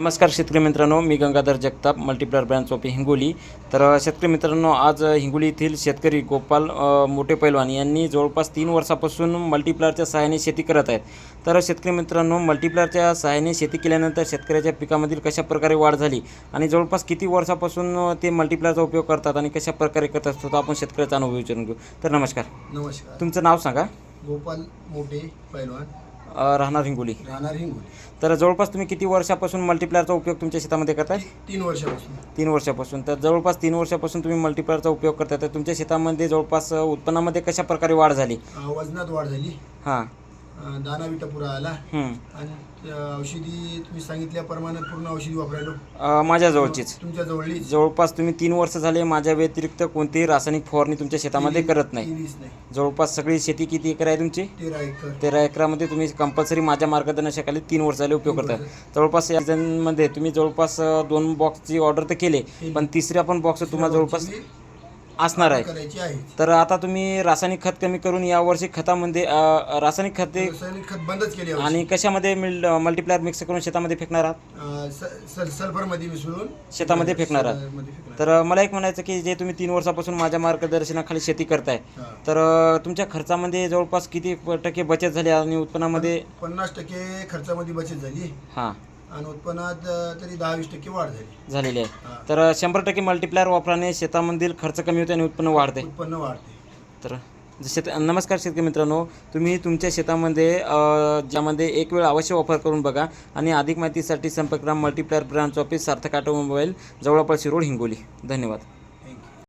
नमस्कार शेतकरी मित्रांनो मी Gangadhar Jagtap multiplier branch of Hingoli. तर शेतकरी मित्रांनो आज हिंगोली येथील शेतकरी गोपाल मोठे पैलवान यांनी जवळपास तीन वर्षापासून मल्टीप्लेअरच्या सहाय्याने शेती करत आहेत. तर शेतकरी मित्रांनो मल्टीप्लेअरच्या सहाय्याने शेती केल्यानंतर शेतकऱ्याच्या पिकामधील कशा प्रकारे वाढ झाली आणि जवळपास किती वर्षापासून ते मल्टीप्लेअरचा उपयोग करतात आणि कशा प्रकारे करत असतो तो आपण शेतकऱ्याचा अनुभव विचारून घेऊ. तर नमस्कार. नमस्कार. तुमचं नाव सांगा. गोपाल मोठे पैलवान. अ, राहणार हिंगोली. राहणार हिंगोली. तर जवळपास तुम्ही किती वर्षापासून मल्टीप्लेअरचा उपयोग तुमच्या शेतामध्ये करताय? तीन वर्षापासून. तीन वर्षापासून. तर जवळपास तीन वर्षापासून तुम्ही मल्टीप्लायरचा उपयोग करता तर तुमच्या शेतामध्ये जवळपास अ, उत्पन्नामध्ये कशा प्रकारे वाढ झाली? अं, वजनात वाढ झाली. हां. दाना विटा पुरा आला हं. आणि त्या औषधी तुम्ही सांगितल्याप्रमाणे पूर्ण औषधी वापरायलो. अ, माझ्या जवळचीच. तुमच्या जवळपास तुम्ही तीन वर्ष झाले माझ्या व्यतिरिक्त कोणतीही रासायनिक फवारणी तुमच्या शेतामध्ये करत नाही. जवळपास सगळी शेती किती एकर आहे तुमची? तेरा एकर. तेरा एकरामध्ये तुम्ही कंपल्सरी माझ्या मार्गदर्शनाखाली तीन वर्ष झाले उपयोग करता. जवळपास या सीझनमध्ये तुम्ही जवळपास अ, दोन बॉक्सची ऑर्डर तर केले पण तिसऱ्या पण बॉक्स तुम्हाला जवळपास असणार आहे. करायची आहे. तर आता तुम्ही रासायनिक खत कमी करून यावर्षी खतामध्ये अ, रासायनिक खते रासायनिक खत बंदच केले. आणि कशामध्ये मिल मल्टीप्लायर मिक्स करून शेतामध्ये फेकणार आहात? अं, स- सल- सल्फरमध्ये मिसळून शेतामध्ये फेकणार आहात. मध्ये फेकणार. तर मला एक म्हणायचं की जे तुम्ही तीन वर्षापासून माझ्या मार्गदर्शनाखाली शेती करताय हा. तर अ, तुमच्या खर्चामध्ये जवळपास किती प- टक्के बचत झाली आणि उत्पन्नामध्ये? पन्नास टक्के खर्चामध्ये बचत झाली. हां. आणि उत्पन्नात अं, तरी दहा वीस टक्के वाढ झाली. झालेली आहे. तर शंभर टक्के मल्टीप्लायर वापराने शेतामधील खर्च कमी होते आणि उत्पन्न वाढते. उत्पन्न वाढते. तर शेत नमस्कार शेतकरी मित्रांनो तुम्ही तुमच्या शेतामध्ये अ, ज्यामध्ये एक वेळ अवश्य वापर करून बघा आणि अधिक माहितीसाठी संपर्क करा multiplier branch office Sarthak automobile जवळपास रोड हिंगोली. धन्यवाद.